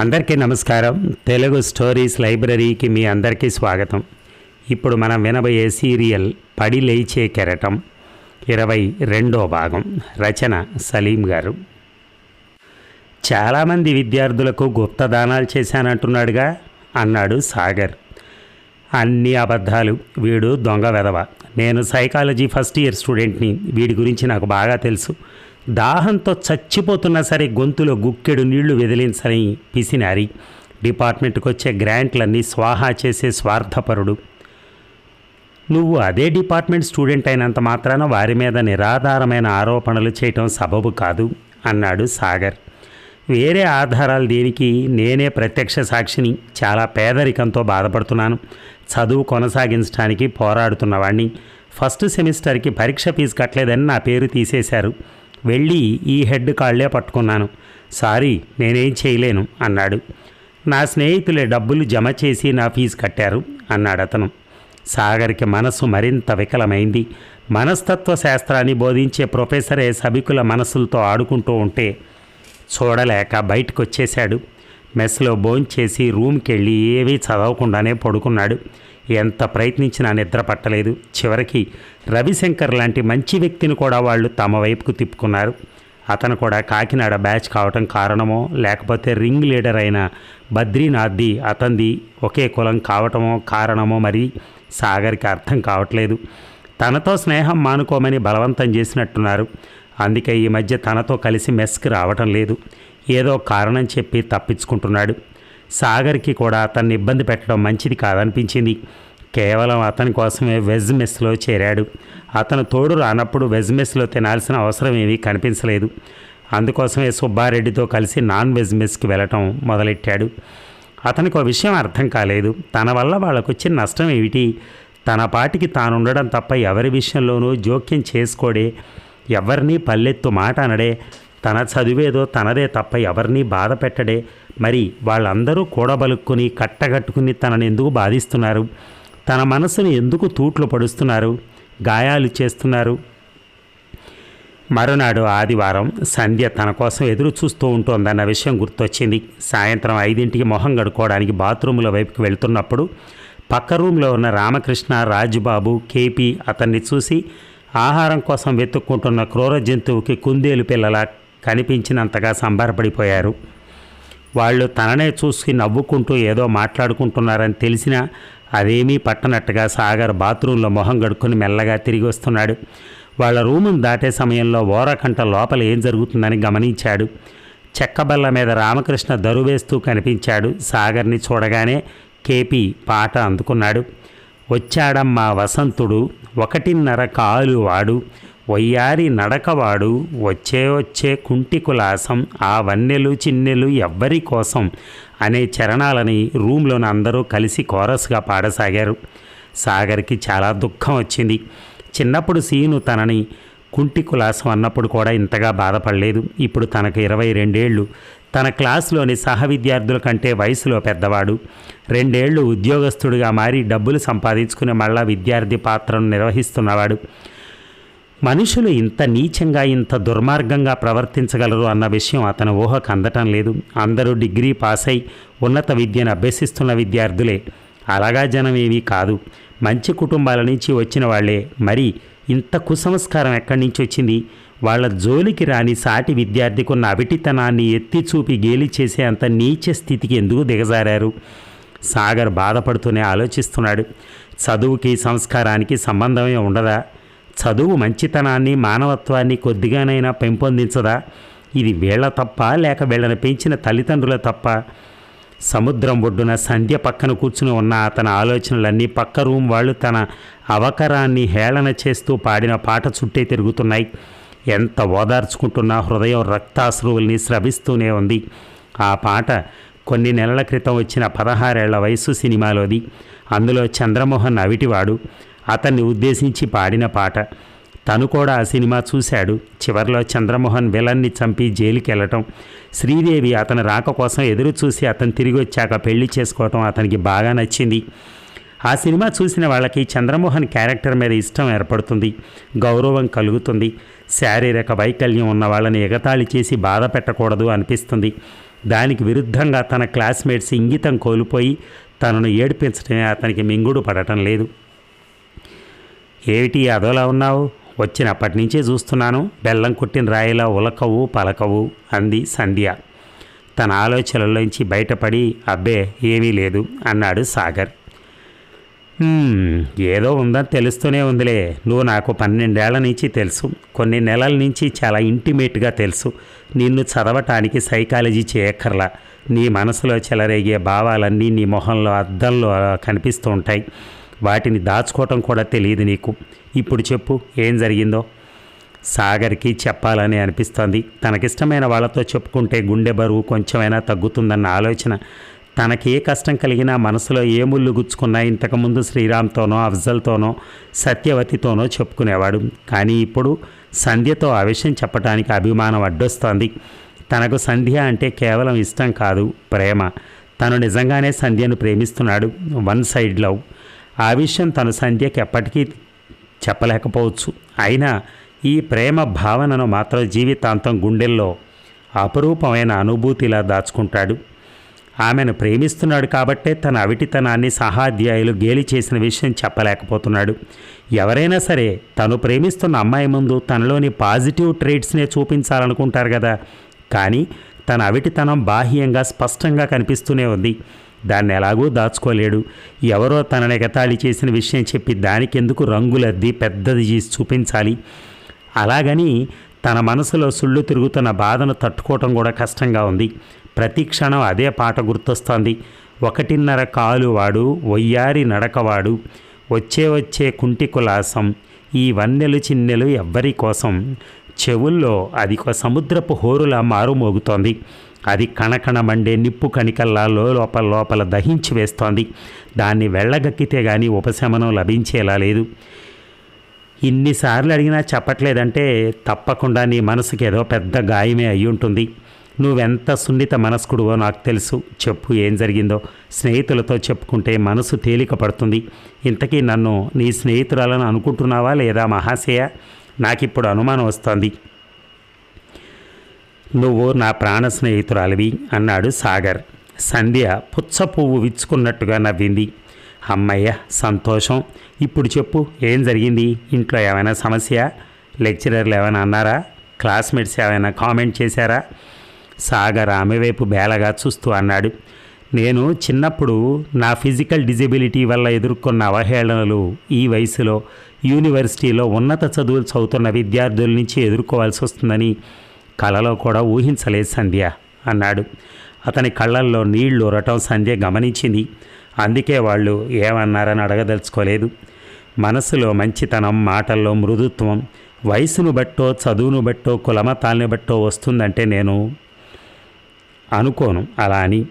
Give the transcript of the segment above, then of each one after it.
అందరికీ నమస్కారం. తెలుగు స్టోరీస్ లైబ్రరీకి మీ అందరికీ స్వాగతం. ఇప్పుడు మనం వినబోయే సీరియల్ పడి లేచే కెరటం ఇరవై రెండో భాగం రచన సలీం గారు. చాలామంది విద్యార్థులకు గుప్తదానాలు చేశానంటున్నాడుగా అన్నాడు సాగర్. అన్ని అబద్ధాలు వీడు దొంగ వెధవ. నేను సైకాలజీ ఫస్ట్ ఇయర్ స్టూడెంట్ని వీడి గురించి నాకు బాగా తెలుసు. దాహంతో చచ్చిపోతున్నా సరే గొంతులో గుక్కెడు నీళ్ళు వెదిలించని పిసినారి. డిపార్ట్మెంట్కి వచ్చే గ్రాంట్లన్నీ స్వాహా చేసే స్వార్థపరుడు. నువ్వు అదే డిపార్ట్మెంట్ స్టూడెంట్ అయినంత మాత్రాన వారి మీద నిరాధారమైన ఆరోపణలు చేయటం సబబు కాదు అన్నాడు సాగర్. వేరే ఆధారాలు దేనికి నేనే ప్రత్యక్ష సాక్షిని చాలా పేదరికంతో బాధపడుతున్నాను. చదువు కొనసాగించడానికి పోరాడుతున్నవాణ్ణి ఫస్ట్ సెమిస్టర్కి పరీక్ష ఫీజు కట్టలేదని నా పేరు తీసేశారు. వెళ్ళి ఈ హెడ్ కాళ్ళే పట్టుకున్నాను. సారీ నేనేం చేయలేను అన్నాడు. నా స్నేహితులే డబ్బులు జమ చేసి నా ఫీజు కట్టారు అన్నాడు అతను. సాగర్కి మనస్సు మరింత వికలమైంది. మనస్తత్వ శాస్త్రాన్ని బోధించే ప్రొఫెసరే సభికుల మనసులతో ఆడుకుంటూ ఉంటే చూడలేక బయటకు వచ్చేశాడు మెస్లో భోంచేసి రూమ్కి వెళ్ళి ఏవీ చదవకుండానే పడుకున్నాడు. ఎంత ప్రయత్నించినా నిద్ర పట్టలేదు. చివరికి రవిశంకర్ లాంటి మంచి వ్యక్తిని కూడా వాళ్ళు తమ వైపుకు తిప్పుకున్నారు. అతను కూడా కాకినాడ బ్యాచ్ కావటం కారణమో లేకపోతే రింగ్ లీడర్ అయిన బద్రీనాథ్ది అతంది ఒకే కులం కావటమో కారణమో మరి సాగర్కి అర్థం కావట్లేదు. తనతో స్నేహం మానుకోమని బలవంతం చేసినట్టున్నారు. అందుకే ఈ మధ్య తనతో కలిసి మెస్కి రావటం లేదు. ఏదో కారణం చెప్పి తప్పించుకుంటున్నాడు. సాగర్కి కూడా అతన్ని ఇబ్బంది పెట్టడం మంచిది కాదనిపించింది. కేవలం అతని కోసమే వెజ్ మెస్లో చేరాడు. అతను తోడు రానప్పుడు వెజ్ మెస్లో తినాల్సిన అవసరం ఏమీ కనిపించలేదు. అందుకోసమే సుబ్బారెడ్డితో కలిసి నాన్ వెజ్ మెస్కి వెళ్ళటం మొదలెట్టాడు. అతనికి ఒక విషయం అర్థం కాలేదు. తన వల్ల వాళ్ళకు వచ్చిన నష్టం ఏమిటి? తన పాటికి తానుండడం తప్ప ఎవరి విషయంలోనూ జోక్యం చేసుకోడే ఎవరినీ పల్లెత్తు మాట అనడే తన చదివేదో తనదే తప్ప ఎవరినీ బాధ పెట్టడే మరి వాళ్ళందరూ కూడబలుక్కుని కట్టగట్టుకుని తనని ఎందుకు బాధిస్తున్నారు? తన మనసును ఎందుకు తూట్లు పడుస్తున్నారు? గాయాలు చేస్తున్నారు? మరునాడు ఆదివారం సంధ్య తన కోసం ఎదురు చూస్తూ ఉంటోందన్న విషయం గుర్తొచ్చింది. సాయంత్రం ఐదింటికి మొహం గడుకోవడానికి బాత్రూముల వైపుకి వెళ్తున్నప్పుడు పక్క రూమ్లో ఉన్న రామకృష్ణ రాజుబాబు కేపీ అతన్ని చూసి ఆహారం కోసం వెతుక్కుంటున్న క్రూర జంతువుకి కుందేలు పిల్లల కనిపించినంతగా సంబరపడిపోయారు. వాళ్ళు తననే చూసి నవ్వుకుంటూ ఏదో మాట్లాడుకుంటున్నారని తెలిసినా అదేమీ పట్టనట్టుగా సాగర్ బాత్రూంలో మొహం గడుక్కుని మెల్లగా తిరిగి వస్తున్నాడు. వాళ్ళ రూమును దాటే సమయంలో ఓరకంట లోపల ఏం జరుగుతుందని గమనించాడు. చెక్కబల్ల మీద రామకృష్ణ దరువేస్తూ కనిపించాడు. సాగర్ని చూడగానే కేపీ పాట అందుకున్నాడు. వచ్చాడమ్మా వసంతుడు ఒకటిన్నర కాలు వాడు వయ్యారి నడకవాడు వచ్చే వచ్చే కుంటి కులాసం ఆ వన్నెలు చిన్నెలు ఎవ్వరి కోసం అనే చరణాలని రూమ్లోని అందరూ కలిసి కోరస్గా పాడసాగారు. సాగర్కి చాలా దుఃఖం వచ్చింది. చిన్నప్పుడు సీను తనని కుంటి కులాసం అన్నప్పుడు కూడా ఇంతగా బాధపడలేదు. ఇప్పుడు తనకు ఇరవై రెండేళ్ళు. తన క్లాసులోని సహ విద్యార్థుల కంటే వయసులో పెద్దవాడు. రెండేళ్ళు ఉద్యోగస్తుడిగా మారి డబ్బులు సంపాదించుకుని మళ్ళా విద్యార్థి పాత్రను నిర్వహిస్తున్నవాడు. మనుషులు ఇంత నీచంగా ఇంత దుర్మార్గంగా ప్రవర్తించగలరు అన్న విషయం అతని ఊహకు అందటం లేదు. అందరూ డిగ్రీ పాస్ అయి ఉన్నత విద్యను అభ్యసిస్తున్న విద్యార్థులే. అలాగా జనం ఏమీ కాదు. మంచి కుటుంబాల నుంచి వచ్చిన వాళ్ళే. మరి ఇంత కుసంస్కారం ఎక్కడి నుంచి వచ్చింది? వాళ్ళ జోలికి రాని సాటి విద్యార్థికి ఉన్న అవిటితనాన్ని ఎత్తి చూపి గేలి చేసే అంత నీచ స్థితికి ఎందుకు దిగజారారు? సాగర్ బాధపడుతూనే ఆలోచిస్తున్నాడు. చదువుకి సంస్కారానికి సంబంధమే ఉండదా? చదువు మంచితనాన్ని మానవత్వాన్ని కొద్దిగానైనా పెంపొందించదా? ఇది వీళ్ళ తప్ప లేక వీళ్ళని పెంచిన తల్లిదండ్రుల తప్ప? సముద్రం ఒడ్డున సంధ్య పక్కన కూర్చుని ఉన్న అతని ఆలోచనలన్నీ పక్క రూమ్ వాళ్ళు తన అవకరాన్ని హేళన చేస్తూ పాడిన పాట చుట్టే తిరుగుతున్నాయి. ఎంత ఓదార్చుకుంటున్నా హృదయం రక్తాశ్రువుల్ని స్రవిస్తూనే ఉంది. ఆ పాట కొన్ని నెలల క్రితం వచ్చిన పదహారేళ్ళ వయసు సినిమాలోది. అందులో చంద్రమోహన్ అవిటివాడు. అతన్ని ఉద్దేశించి పాడిన పాట. తను కూడా ఆ సినిమా చూశాడు. చివరిలో చంద్రమోహన్ విలన్ని చంపి జైలుకి వెళ్ళటం శ్రీదేవి అతని రాక కోసం ఎదురు చూసి అతను తిరిగి వచ్చాక పెళ్ళి చేసుకోవటం అతనికి బాగా నచ్చింది. ఆ సినిమా చూసిన వాళ్ళకి చంద్రమోహన్ క్యారెక్టర్ మీద ఇష్టం ఏర్పడుతుంది. గౌరవం కలుగుతుంది. శారీరక వైకల్యం ఉన్న వాళ్ళని ఎగతాళి చేసి బాధ పెట్టకూడదు అనిపిస్తుంది. దానికి విరుద్ధంగా తన క్లాస్మేట్స్ ఇంగితం కోల్పోయి తనను ఏడిపించడమే అతనికి మింగుడు పడటం లేదు. ఏమిటి అదోలా ఉన్నావు? వచ్చినప్పటి నుంచే చూస్తున్నాను. బెల్లం కుట్టిన రాయిలా ఉలకవు పలకవు అంది సంధ్య. తన ఆలోచనలోంచి బయటపడి అబ్బే ఏమీ లేదు అన్నాడు సాగర్. ఏదో ఉందని తెలుస్తూనే ఉందిలే. నువ్వు నాకు పన్నెండేళ్ళ నుంచి తెలుసు. కొన్ని నెలల నుంచి చాలా ఇంటిమేట్గా తెలుసు. నిన్ను చదవటానికి సైకాలజీ చేయక్కర్లా. నీ మనసులో చెలరేగే భావాలన్నీ నీ మొహంలో అద్దంలో కనిపిస్తూ ఉంటాయి. వాటిని దాచుకోవటం కూడా తెలియదు నీకు. ఇప్పుడు చెప్పు ఏం జరిగిందో? సాగర్కి చెప్పాలని అనిపిస్తోంది. తనకిష్టమైన వాళ్ళతో చెప్పుకుంటే గుండె బరువు కొంచెమైనా తగ్గుతుందన్న ఆలోచన. తనకి ఏ కష్టం కలిగినా మనసులో ఏ ముళ్ళు గుచ్చుకున్నా ఇంతకుముందు శ్రీరామ్తోనో అఫ్జల్తోనో సత్యవతితోనో చెప్పుకునేవాడు. కానీ ఇప్పుడు సంధ్యతో ఆ విషయం చెప్పడానికి అభిమానం అడ్డొస్తోంది. తనకు సంధ్య అంటే కేవలం ఇష్టం కాదు ప్రేమ. తను నిజంగానే సంధ్యను ప్రేమిస్తున్నాడు. One side love. ఆ విషయం తను సంధ్యకి ఎప్పటికీ చెప్పలేకపోవచ్చు. అయినా ఈ ప్రేమ భావనను మాత్రం జీవితాంతం గుండెల్లో అపురూపమైన అనుభూతిలా దాచుకుంటాడు. ఆమెను ప్రేమిస్తున్నాడు కాబట్టే తన అవిటితనాన్ని సహాధ్యాయులు గేలి చేసిన విషయం చెప్పలేకపోతున్నాడు. ఎవరైనా సరే తను ప్రేమిస్తున్న అమ్మాయి ముందు తనలోని పాజిటివ్ ట్రేట్స్నే చూపించాలనుకుంటారు కదా. కానీ తన అవిటితనం బాహ్యంగా స్పష్టంగా కనిపిస్తూనే ఉంది. దాన్ని ఎలాగూ దాచుకోలేడు. ఎవరో తనని ఎగతాళి చేసిన విషయం చెప్పి దానికెందుకు రంగులద్ది పెద్దది చేసి చూపించాలి? అలాగని తన మనసులో సుళ్ళు తిరుగుతున్న బాధను తట్టుకోవటం కూడా కష్టంగా ఉంది. ప్రతి క్షణం అదే పాట గుర్తొస్తోంది. ఒకటిన్నర కాలువాడు ఒయ్యారి వయ్యారి నడకవాడు వచ్చే వచ్చే కుంటి కులాసం ఈ వన్నెలు చిన్నెలు ఎవ్వరి కోసం? చెవుల్లో అది ఒక సముద్రపు హోరులా మారుమోగుతోంది. అది కణకణ మండే నిప్పు కణికల్లా లోపల లోపల దహించి వేస్తోంది. దాన్ని వెళ్ళగక్కితే కానీ ఉపశమనం లభించేలా లేదు. ఇన్నిసార్లు అడిగినా చెప్పట్లేదంటే తప్పకుండా నీ మనసుకి ఏదో పెద్ద గాయమే అయి ఉంటుంది నువ్వెంత సున్నిత మనస్కుడువో నాకు తెలుసు. చెప్పు ఏం జరిగిందో. స్నేహితులతో చెప్పుకుంటే మనసు తేలిక పడుతుంది. ఇంతకీ నన్ను నీ స్నేహితురాలను అనుకుంటున్నావా లేదా మహాశయ? నాకిప్పుడు అనుమానం వస్తోంది. నువ్వు నా ప్రాణ స్నేహితురాలివి అన్నాడు సాగర్. సంధ్య పుచ్చ పువ్వు విచ్చుకున్నట్టుగా నవ్వింది. అమ్మయ్య సంతోషం. ఇప్పుడు చెప్పు ఏం జరిగింది? ఇంట్లో ఏమైనా సమస్య? లెక్చరర్లు ఏమైనా అన్నారా? క్లాస్మేట్స్ ఏమైనా కామెంట్ చేశారా? సాగర్ ఆమె వైపు బేలగా చూస్తూ అన్నాడు. నేను చిన్నప్పుడు నా ఫిజికల్ డిజబిలిటీ వల్ల ఎదుర్కొన్న అవహేళనలు ఈ వయసులో యూనివర్సిటీలో ఉన్నత చదువులు చదువుతున్న విద్యార్థుల నుంచి ఎదుర్కోవాల్సి వస్తుందని కలలో కూడా ఊహించలేదు సంధ్య అన్నాడు. అతని కళ్ళల్లో నీళ్ళు ఉరటం సంధ్య గమనించింది. అందుకే వాళ్ళు ఏమన్నారని అడగదలుచుకోలేదు. మనసులో మంచితనం మాటల్లో మృదుత్వం వయసును బట్టో చదువును బట్టో కులమతాల్ని బట్టో వస్తుందంటే నేను అనుకోను అలా అని.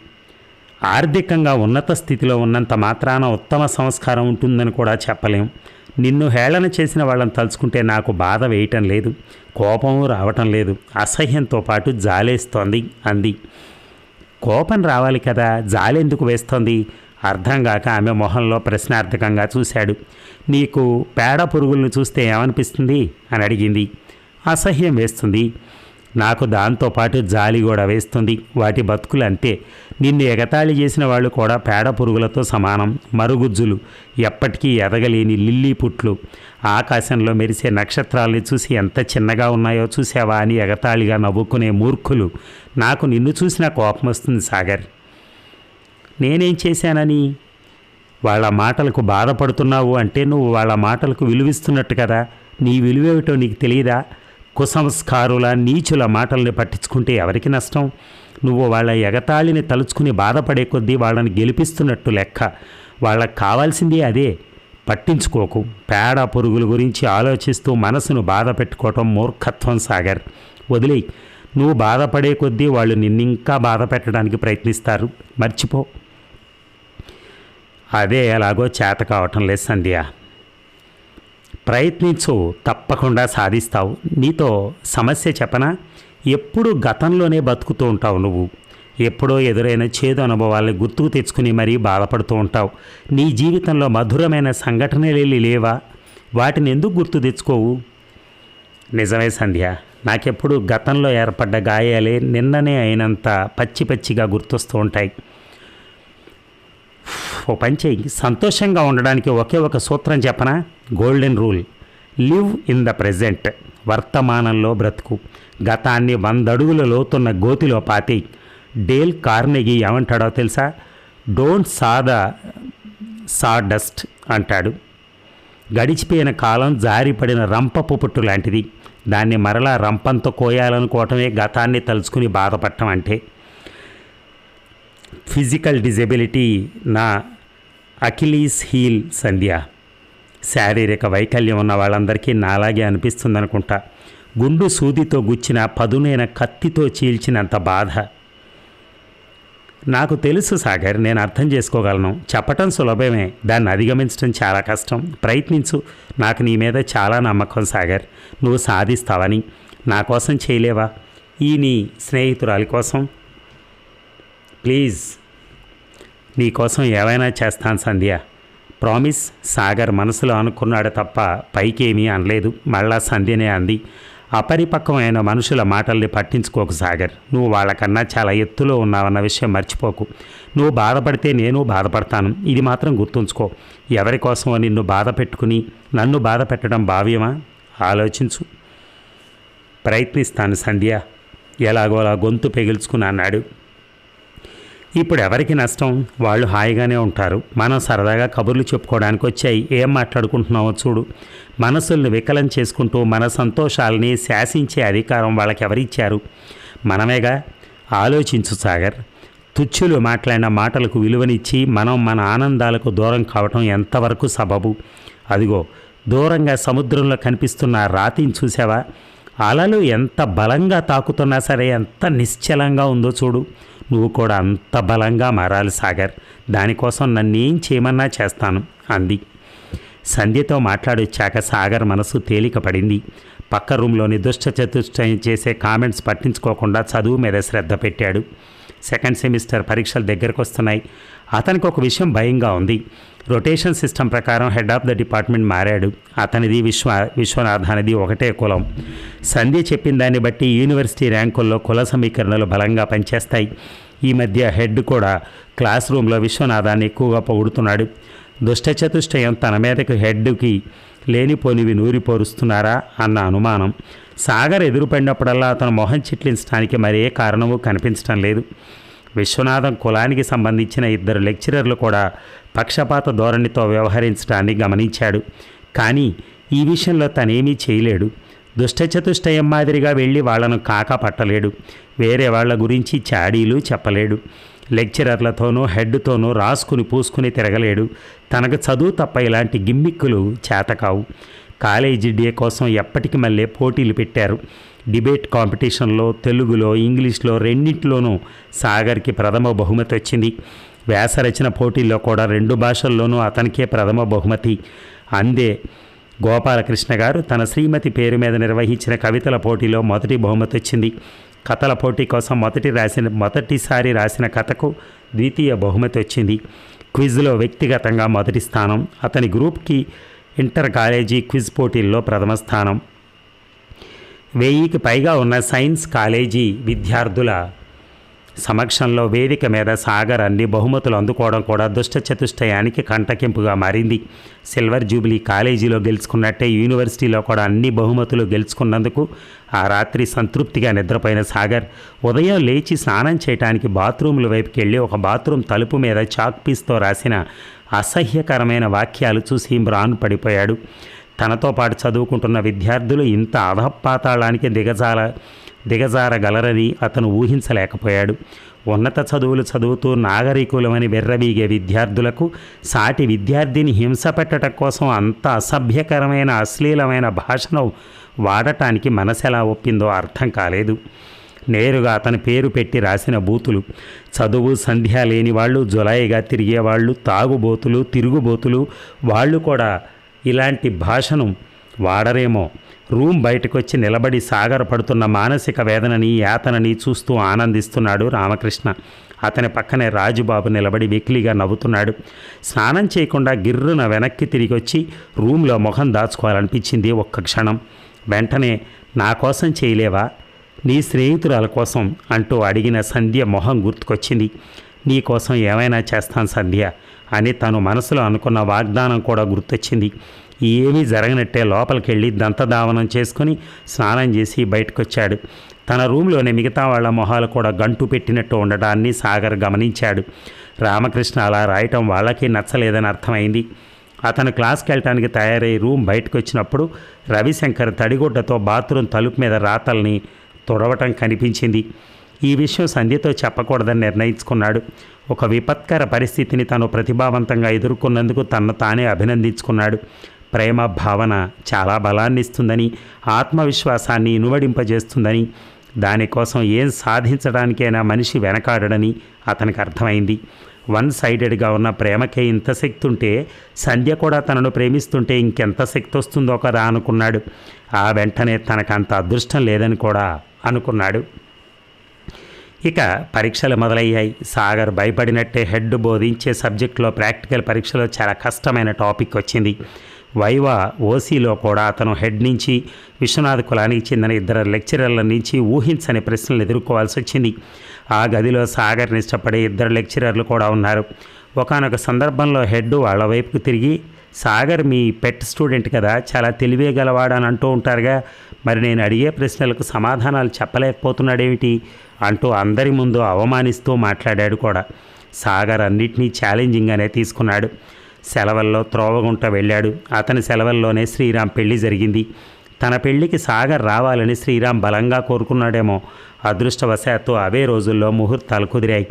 ఆర్థికంగా ఉన్నత స్థితిలో ఉన్నంత మాత్రాన ఉత్తమ సంస్కారం ఉంటుందని కూడా చెప్పలేం. నిన్ను హేళన చేసిన వాళ్ళని తలుచుకుంటే నాకు బాధ వేయటం లేదు కోపం రావటం లేదు అసహ్యంతో పాటు జాలేస్తోంది అంది. కోపం రావాలి కదా జాలెందుకు వేస్తోంది? అర్థం కాక ఆమె మొహంలో ప్రశ్నార్థకంగా చూశాడు. నీకు పేడ పురుగులను చూస్తే ఏమనిపిస్తుంది? అని అడిగింది. అసహ్యం వేస్తుంది. నాకు దాంతోపాటు జాలి కూడా వేస్తుంది. వాటి బతుకులు అంతే నిన్ను ఎగతాళి చేసిన వాళ్ళు కూడా పేడ పురుగులతో సమానం. మరుగుజ్జులు ఎప్పటికీ ఎదగలేని లిల్లీ పుట్లు. ఆకాశంలో మెరిసే నక్షత్రాలని చూసి ఎంత చిన్నగా ఉన్నాయో చూసావా అని ఎగతాళిగా నవ్వుకునే మూర్ఖులు. నాకు నిన్ను చూసిన కోపం వస్తుంది సాగర్. నేనేం చేశానని? వాళ్ళ మాటలకు బాధపడుతున్నావు అంటే నువ్వు వాళ్ళ మాటలకు విలువిస్తున్నట్టు కదా. నీ విలువేమిటో నీకు తెలియదా కుసంస్కారుల నీచుల మాటల్ని పట్టించుకుంటే ఎవరికి నష్టం? నువ్వు వాళ్ళ ఎగతాళిని తలుచుకుని బాధపడే కొద్దీ వాళ్ళని గెలిపిస్తున్నట్టు లెక్క. వాళ్ళకి కావాల్సింది అదే. పట్టించుకోకు. పేడ పురుగుల గురించి ఆలోచిస్తూ మనసును బాధ పెట్టుకోవటం మూర్ఖత్వం సాగర్. వదిలేయి. నువ్వు బాధపడే కొద్దీ వాళ్ళు నిన్నింకా బాధ పెట్టడానికి ప్రయత్నిస్తారు. మర్చిపో. అదే ఎలాగో చేత కావటం లేదు సంధ్య. ప్రయత్నించు తప్పకుండా సాధిస్తావు. నీతో సమస్య చెప్పనా? ఎప్పుడు గతంలోనే బతుకుతూ ఉంటావు నువ్వు. ఎప్పుడో ఎదురైన చేదు అనుభవాల్ని గుర్తుకు తెచ్చుకుని మరీ బాధపడుతూ ఉంటావు. నీ జీవితంలో మధురమైన సంఘటనలు లేవా? వాటిని ఎందుకు గుర్తు తెచ్చుకోవు? నిజమే సంధ్య. నాకెప్పుడు గతంలో ఏర్పడ్డ గాయాలే నిన్ననే అయినంత పచ్చి పచ్చిగా గుర్తొస్తూ ఉంటాయి. ఓ పని చేయి. సంతోషంగా ఉండడానికి ఒకే ఒక సూత్రం చెప్పనా? Golden rule live in the present వర్తమానంలో బ్రతుకు. గతాన్ని వందడుగుల లోతున్న గోతిలో పాతి. డేల్ కార్నెగి ఏమంటాడో తెలుసా? డోంట్ సాద సా డస్ట్ అంటాడు. గడిచిపోయిన కాలం జారిపడిన రంపపు పుట్టు లాంటిది. దాన్ని మరలా రంపంతో కోయాలనుకోవటమే గతాన్ని తలుచుకుని బాధపడటం అంటే. ఫిజికల్ డిజబిలిటీ నా అకిలీస్ హీల్ సంధ్య. శారీరక వైకల్యం ఉన్న వాళ్ళందరికీ నాలాగే అనిపిస్తుంది అనుకుంటా గుండు సూదితో గుచ్చిన పదునైన కత్తితో చీల్చినంత బాధ. నాకు తెలుసు సాగర్ నేను అర్థం చేసుకోగలను. చెప్పటం సులభమే దాన్ని అధిగమించడం చాలా కష్టం. ప్రయత్నించు నాకు నీ మీద చాలా నమ్మకం సాగర్. నువ్వు సాధిస్తావని నా కోసం చేయలేవా? ఈ నీ స్నేహితురాలి కోసం ప్లీజ్. నీకోసం ఏమైనా చేస్తాను సంధ్య. ప్రామిస్ సాగర్ మనసులో అనుకున్నాడు తప్ప పైకేమీ అనలేదు. మళ్ళా సంధ్యనే అంది. అపరిపక్వమైన మనుషుల మాటల్ని పట్టించుకోకు సాగర్. నువ్వు వాళ్ళకన్నా చాలా ఎత్తులో ఉన్నావన్న విషయం మర్చిపోకు. నువ్వు బాధపడితే నేను బాధపడతాను. ఇది మాత్రం గుర్తుంచుకో. ఎవరి కోసమో నిన్ను బాధ పెట్టుకుని నన్ను బాధ పెట్టడం భావ్యమా? ఆలోచించు. ప్రయత్నిస్తాను సంధ్య. ఎలాగోలా గొంతు పెగిల్చుకుని అన్నాడు. ఇప్పుడు ఎవరికి నష్టం? వాళ్ళు హాయిగానే ఉంటారు. మనం సరదాగా కబుర్లు చెప్పుకోవడానికి వచ్చాయి. ఏం మాట్లాడుకుంటున్నావో చూడు. మనసుల్ని వికలం చేసుకుంటూ మన సంతోషాలని శాసించే అధికారం వాళ్ళకి ఎవరిచ్చారు మనమేగా? ఆలోచించు సాగర్. తుచ్చులు మాట్లాడిన మాటలకు విలువనిచ్చి మనం మన ఆనందాలకు దూరం కావటం ఎంతవరకు సబబు? అదిగో దూరంగా సముద్రంలో కనిపిస్తున్న రాతిని చూసావా? అలలు ఎంత బలంగా తాకుతున్నా సరే ఎంత నిశ్చలంగా ఉందో చూడు. నువ్వు కూడా అంత బలంగా మారాలి సాగర్. దానికోసం నన్నేం చేయమన్నా చేస్తాను అంది. సంధ్యతో మాట్లాడొచ్చాక సాగర్ మనసు తేలిక పడింది పక్క రూమ్లోని దుష్ట చతుష్టయం చేసే కామెంట్స్ పట్టించుకోకుండా చదువు మీద శ్రద్ధ పెట్టాడు. సెకండ్ సెమిస్టర్ పరీక్షలు దగ్గరకు వస్తున్నాయి అతనికి ఒక విషయం భయంగా ఉంది. రొటేషన్ సిస్టమ్ ప్రకారం హెడ్ ఆఫ్ ద డిపార్ట్మెంట్ మారాడు. అతనిది విశ్వ విశ్వనాథానిది అనేది ఒకటే కులం. సంధ్య చెప్పిన దాన్ని బట్టి యూనివర్సిటీ ర్యాంకుల్లో కుల సమీకరణలు బలంగా పనిచేస్తాయి. ఈ మధ్య హెడ్ కూడా క్లాస్ రూమ్లో విశ్వనాథాన్ని ఎక్కువగా పొగుడుతున్నాడు. దుష్టచతుష్టయం తన మీదకు హెడ్కి లేనిపోనివి నూరి పోరుస్తున్నారా అన్న అనుమానం. సాగర్ ఎదురుపడినప్పుడల్లా అతను మొహం చిట్లించడానికి మరే కారణము కనిపించడం లేదు. విశ్వనాథం కులానికి సంబంధించిన ఇద్దరు లెక్చరర్లు కూడా పక్షపాత ధోరణితో వ్యవహరించడాన్ని గమనించాడు. కానీ ఈ విషయంలో తనేమీ చేయలేడు. దుష్టచతుష్టయం మాదిరిగా వెళ్ళి వాళ్ళను కాకా పట్టలేడు వేరే వాళ్ళ గురించి చాడీలు చెప్పలేడు. లెక్చరర్లతోనూ హెడ్తోనూ రాసుకుని పూసుకుని తిరగలేడు. తనకు చదువు తప్ప ఇలాంటి గిమ్మిక్కులు చేతకావు. కాలేజీ డే కోసం ఎప్పటికి మళ్ళీ పోటీలు పెట్టారు. డిబేట్ కాంపిటీషన్లో తెలుగులో ఇంగ్లీష్లో రెండింటిలోనూ సాగర్కి ప్రథమ బహుమతి వచ్చింది. వ్యాసరచన పోటీల్లో కూడా రెండు భాషల్లోనూ అతనికే ప్రథమ బహుమతి. అందే గోపాలకృష్ణ గారు తన శ్రీమతి పేరు మీద నిర్వహించిన కవితల పోటీలో మొదటి బహుమతి వచ్చింది. కథల పోటీ కోసం మొదటి రాసిన మొదటిసారి రాసిన కథకు ద్వితీయ బహుమతి వచ్చింది. క్విజ్లో వ్యక్తిగతంగా మొదటి స్థానం అతని గ్రూప్కి ఇంటర్ కాలేజీ క్విజ్ పోటీల్లో ప్రథమ స్థానం. వెయ్యికి పైగా ఉన్న సైన్స్ కాలేజీ విద్యార్థుల సమక్షంలో వేదిక మీద సాగర్ అన్ని బహుమతులు అందుకోవడం కూడా దుష్టచతుష్టయానికి కంటకింపుగా మారింది. సిల్వర్ జూబ్లీ కాలేజీలో గెలుచుకున్నట్టే యూనివర్సిటీలో కూడా అన్ని బహుమతులు గెలుచుకున్నందుకు ఆ రాత్రి సంతృప్తిగా నిద్రపోయిన సాగర్ ఉదయం లేచి స్నానం చేయడానికి బాత్రూముల వైపుకి వెళ్ళి ఒక బాత్రూమ్ తలుపు మీద చాక్ పీస్తో రాసిన అసహ్యకరమైన వాక్యాలు చూసి బ్రాన్ పడిపోయాడు. తనతో పాటు చదువుకుంటున్న విద్యార్థులు ఇంత అధపాతాళానికి దిగజాల దిగజారగలరని అతను ఊహించలేకపోయాడు. ఉన్నత చదువులు చదువుతూ నాగరికులమని వెర్రవీగే విద్యార్థులకు సాటి విద్యార్థిని హింస పెట్టడం కోసం అంత అసభ్యకరమైన అశ్లీలమైన భాషను వాడటానికి మనసెలా ఒప్పిందో అర్థం కాలేదు. నేరుగా అతని పేరు పెట్టి రాసిన బూతులు చదువు సంధ్య లేని వాళ్ళు జులాయిగా తిరిగేవాళ్ళు తాగుబోతులు తిరుగుబోతులు వాళ్ళు కూడా ఇలాంటి భాషను వాడరేమో. రూమ్ బయటకొచ్చి నిలబడి సాగర పడుతున్న మానసిక వేదనని యాతనని చూస్తూ ఆనందిస్తున్నాడు రామకృష్ణ. అతని పక్కనే రాజుబాబు నిలబడి వెకిలిగా నవ్వుతున్నాడు. స్నానం చేయకుండా గిర్రున వెనక్కి తిరిగి వచ్చి రూమ్లో ముఖం దాచుకోవాలనిపించింది ఒక్క క్షణం. వెంటనే నా కోసం చేయలేవా? నీ స్నేహితురాల కోసం అంటూ అడిగిన సంధ్య మొహం గుర్తుకొచ్చింది. నీ కోసం ఏమైనా చేస్తాను సంధ్య. అని తను మనసులో అనుకున్న వాగ్దానం కూడా గుర్తొచ్చింది. ఏమీ జరగనట్టే లోపలికి వెళ్ళి దంతధావనం చేసుకుని స్నానం చేసి బయటకొచ్చాడు. తన రూమ్లోనే మిగతా వాళ్ళ మొహాలు కూడా గంటు పెట్టినట్టు ఉండడాన్ని సాగర్ గమనించాడు. రామకృష్ణ అలా రాయటం వాళ్ళకి నచ్చలేదని అర్థమైంది. అతను క్లాస్కి వెళ్ళటానికి తయారై రూమ్ బయటకు వచ్చినప్పుడు రవిశంకర్ తడిగుడ్డతో బాత్రూమ్ తలుపు మీద రాతల్ని తుడవటం కనిపించింది. ఈ విషయం సంధ్యతో చెప్పకూడదని నిర్ణయించుకున్నాడు. ఒక విపత్కర పరిస్థితిని తను ప్రతిభావంతంగా ఎదుర్కొన్నందుకు తన్ను తానే అభినందించుకున్నాడు. ప్రేమ భావన చాలా బలాన్ని ఇస్తుందని ఆత్మవిశ్వాసాన్ని ఇనువడింపజేస్తుందని దానికోసం ఏం సాధించడానికైనా మనిషి వెనకాడడని అతనికి అర్థమైంది. వన్ సైడెడ్గా ఉన్న ప్రేమకే ఇంత శక్తి ఉంటే సంధ్య కూడా తనను ప్రేమిస్తుంటే ఇంకెంత శక్తి వస్తుందో కదా అనుకున్నాడు. ఆ వెంటనే తనకంత అదృష్టం లేదని కూడా అనుకున్నాడు. ఇక పరీక్షలు మొదలయ్యాయి. సాగర్ భయపడినట్టే హెడ్ బోధించే సబ్జెక్టులో ప్రాక్టికల్ పరీక్షలో చాలా కష్టమైన టాపిక్ వచ్చింది. వైవా ఓసీలో కూడా అతను హెడ్ నుంచి విశ్వనాథ్ కులానికి చెందిన ఇద్దరు లెక్చరర్ల నుంచి ఊహించని ప్రశ్నలు ఎదుర్కోవాల్సి వచ్చింది. ఆ గదిలో సాగర్ని ఇష్టపడే ఇద్దరు లెక్చరర్లు కూడా ఉన్నారు. ఒకనొక సందర్భంలో హెడ్ వాళ్ళ వైపుకు తిరిగి సాగర్ మీ పెట్ స్టూడెంట్ కదా చాలా తెలివే గలవాడని అంటూ ఉంటారుగా. మరి నేను అడిగే ప్రశ్నలకు సమాధానాలు చెప్పలేకపోతున్నాడేమిటి? అంటూ అందరి ముందు అవమానిస్తూ మాట్లాడాడు కూడా. సాగర్ అన్నిటినీ ఛాలెంజింగ్గానే తీసుకున్నాడు. సెలవుల్లో త్రోవగుంట వెళ్ళాడు. అతని సెలవుల్లోనే శ్రీరామ్ పెళ్ళి జరిగింది. తన పెళ్ళికి సాగర్ రావాలని శ్రీరామ్ బలంగా కోరుకున్నాడేమో. అదృష్టవశాత్తు అవే రోజుల్లో ముహూర్తాలు కుదిరాయి.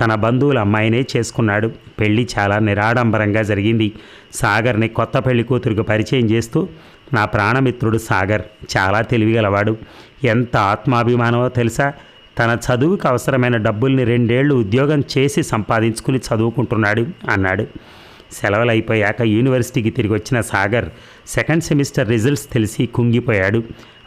తన బంధువుల అమ్మాయినే చేసుకున్నాడు. పెళ్ళి చాలా నిరాడంబరంగా జరిగింది. సాగర్ని కొత్త పెళ్ళి కూతురికి పరిచయం చేస్తూ నా ప్రాణమిత్రుడు సాగర్. చాలా తెలివిగలవాడు. ఎంత ఆత్మాభిమానమో తెలుసా? తన చదువుకు అవసరమైన డబ్బుల్ని రెండేళ్ళు ఉద్యోగం చేసి సంపాదించుకుని చదువుకుంటున్నాడు అన్నాడు. సెలవులు అయిపోయాక యూనివర్సిటీకి తిరిగి వచ్చిన సాగర్ సెకండ్ సెమిస్టర్ రిజల్ట్స్ తెలిసి కుంగిపోయాడు.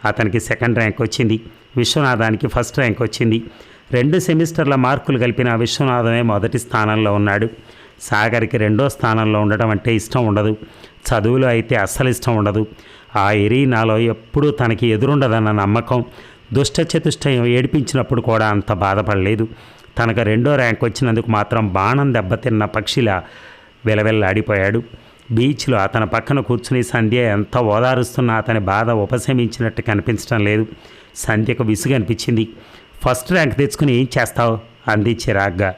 అతనికి సెకండ్ ర్యాంక్ వచ్చింది. విశ్వనాథానికి ఫస్ట్ ర్యాంక్ వచ్చింది. రెండు సెమిస్టర్ల మార్కులు కలిపిన విశ్వనాథమే మొదటి స్థానంలో ఉన్నాడు. సాగర్కి రెండో స్థానంలో ఉండటం అంటే ఇష్టం ఉండదు. చదువులో అయితే అస్సలు ఇష్టం ఉండదు. ఆ ఎరీనాలో ఎప్పుడూ తనకి ఎదురుండదన్న నమ్మకం దుష్టచతుష్టయం ఏడిపించినప్పుడు కూడా అంత బాధపడలేదు. తనకు రెండో ర్యాంక్ వచ్చినందుకు మాత్రం బాణం దెబ్బతిన్న పక్షిలా విలవెల్లాడిపోయాడు బీచ్లో అతని పక్కన కూర్చుని సంధ్య ఎంత ఓదారుస్తున్నా అతని బాధ ఉపశమించినట్టు కనిపించడం లేదు. సంధ్యకు విసుగు అనిపించింది. ఫస్ట్ ర్యాంక్ తెచ్చుకుని ఏం చేస్తావు? అంది చిరాగ్గా.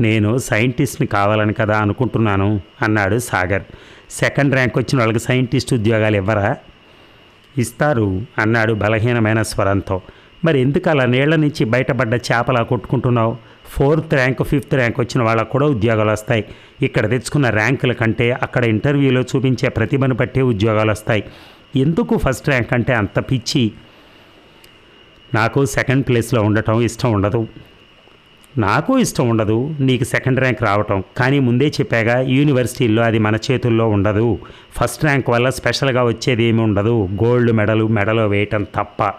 నేను సైంటిస్ట్ని కావాలని కదా అనుకుంటున్నాను అన్నాడు సాగర్. సెకండ్ ర్యాంక్ వచ్చిన వాళ్ళకి సైంటిస్ట్ ఉద్యోగాలు ఇవ్వరా? ఇస్తారు అన్నాడు బలహీనమైన స్వరంతో. మరి ఎందుకు అలా నీళ్ళ నుంచి బయటపడ్డ చేపలా కొట్టుకుంటున్నావు? ఫోర్త్ ర్యాంక్ ఫిఫ్త్ ర్యాంక్ వచ్చిన వాళ్ళకు కూడా ఉద్యోగాలు వస్తాయి. ఇక్కడ తెచ్చుకున్న ర్యాంకుల కంటే అక్కడ ఇంటర్వ్యూలో చూపించే ప్రతిభను బట్టే ఉద్యోగాలు వస్తాయి. ఎందుకు ఫస్ట్ ర్యాంక్ అంటే అంత పిచ్చి? నాకు సెకండ్ ప్లేస్లో ఉండటం ఇష్టం ఉండదు. నాకు ఇష్టం ఉండదు నీకు సెకండ్ ర్యాంక్ రావటం. కానీ ముందే చెప్పాగా యూనివర్సిటీల్లో అది మన చేతుల్లో ఉండదు. ఫస్ట్ ర్యాంక్ వల్ల స్పెషల్గా వచ్చేది ఏమి ఉండదు. గోల్డ్ మెడలు మెడలో వేయటం తప్ప.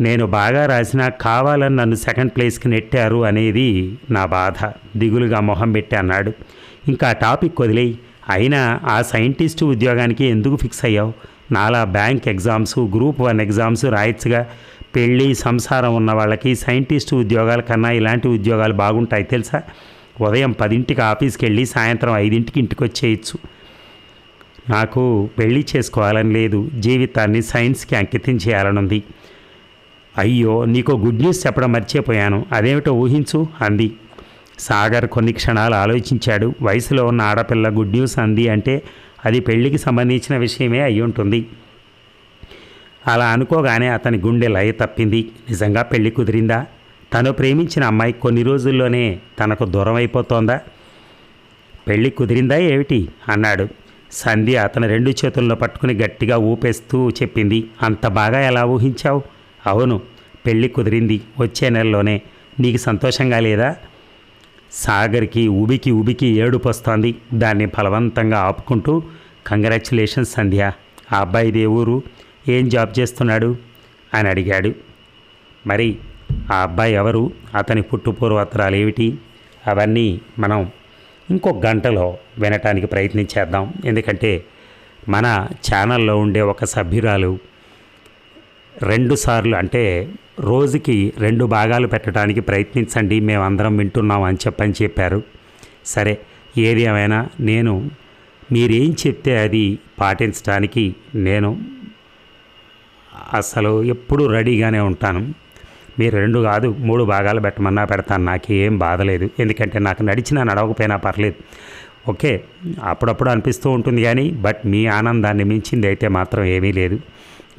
నేను బాగా రాసినా కావాలని నన్ను సెకండ్ ప్లేస్కి నెట్టారు అనేది నా బాధ. దిగులుగా మొహం పెట్టి అన్నాడు. ఇంకా టాపిక్ వదిలేయి. అయినా ఆ సైంటిస్టు ఉద్యోగానికి ఎందుకు ఫిక్స్ అయ్యావు? నాలా bank exams group one exams రాయొచ్చుగా. పెళ్ళి సంసారం ఉన్న వాళ్ళకి సైంటిస్టు ఉద్యోగాల కన్నా ఇలాంటి ఉద్యోగాలు బాగుంటాయి తెలుసా? ఉదయం పదింటికి ఆఫీస్కి వెళ్ళి సాయంత్రం ఐదింటికి ఇంటికి వచ్చేయచ్చు నాకు పెళ్ళి చేసుకోవాలని లేదు. జీవితాన్ని సైన్స్కి అంకితం చేయాలనుంది. అయ్యో నీకు గుడ్ న్యూస్ చెప్పడం మర్చిపోయాను. అదేమిటో ఊహించు అంది. సాగర్ కొన్ని క్షణాలు ఆలోచించాడు. వయసులో ఉన్న ఆడపిల్ల గుడ్ న్యూస్ అంది అంటే అది పెళ్ళికి సంబంధించిన విషయమే అయి ఉంటుంది అలా అనుకోగానే అతని గుండె లయ తప్పింది. నిజంగా పెళ్ళి కుదిరిందా? తను ప్రేమించిన అమ్మాయి కొన్ని రోజుల్లోనే తనకు దూరం అయిపోతోందా పెళ్ళి కుదిరిందా ఏమిటి? అన్నాడు. సంధ్య అతను రెండు చేతుల్లో పట్టుకుని గట్టిగా ఊపేస్తూ చెప్పింది. అంత బాగా ఎలా ఊహించావు? అవును పెళ్ళి కుదిరింది. వచ్చే నెలలోనే. నీకు సంతోషంగా లేదా? సాగర్కి ఉబికి ఉబికి ఏడుపు వస్తోంది. దాన్ని బలవంతంగా ఆపుకుంటూ కంగ్రాచులేషన్స్ సంధ్య. ఆ అబ్బాయి దేవూరు ఊరు? ఏం జాబ్ చేస్తున్నాడు? అని అడిగాడు. మరి ఆ అబ్బాయి ఎవరు? అతని పుట్టుపూర్వత్తరాలు ఏమిటి? అవన్నీ మనం ఇంకొక గంటలో వినటానికి ప్రయత్నించేద్దాం ఎందుకంటే మన ఛానల్లో ఉండే ఒక సభ్యురాలు రెండు సార్లు అంటే రోజుకి రెండు భాగాలు పెట్టడానికి ప్రయత్నించండి మేమందరం వింటున్నాం అని చెప్పని చెప్పారు. సరే ఏది ఏమైనా నేను మీరేం చెప్తే అది పాటించడానికి నేను అసలు ఎప్పుడూ రెడీగానే ఉంటాను. మీరు రెండు కాదు మూడు భాగాలు పెట్టమన్నా పెడతాను. నాకు ఏం బాధలేదు ఎందుకంటే నాకు నడిచినా నడవకపోయినా పర్లేదు. ఓకే అప్పుడప్పుడు అనిపిస్తూ ఉంటుంది కానీ బట్ మీ ఆనందాన్ని మించింది అయితే మాత్రం ఏమీ లేదు.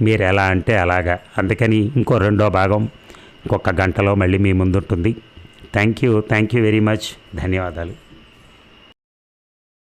మీరు ఎలా అంటే అలాగా. అందుకని ఇంకో రెండో భాగం ఇంకొక గంటలో మళ్ళీ మీ ముందుంటుంది. Thank you thank you very much. ధన్యవాదాలు.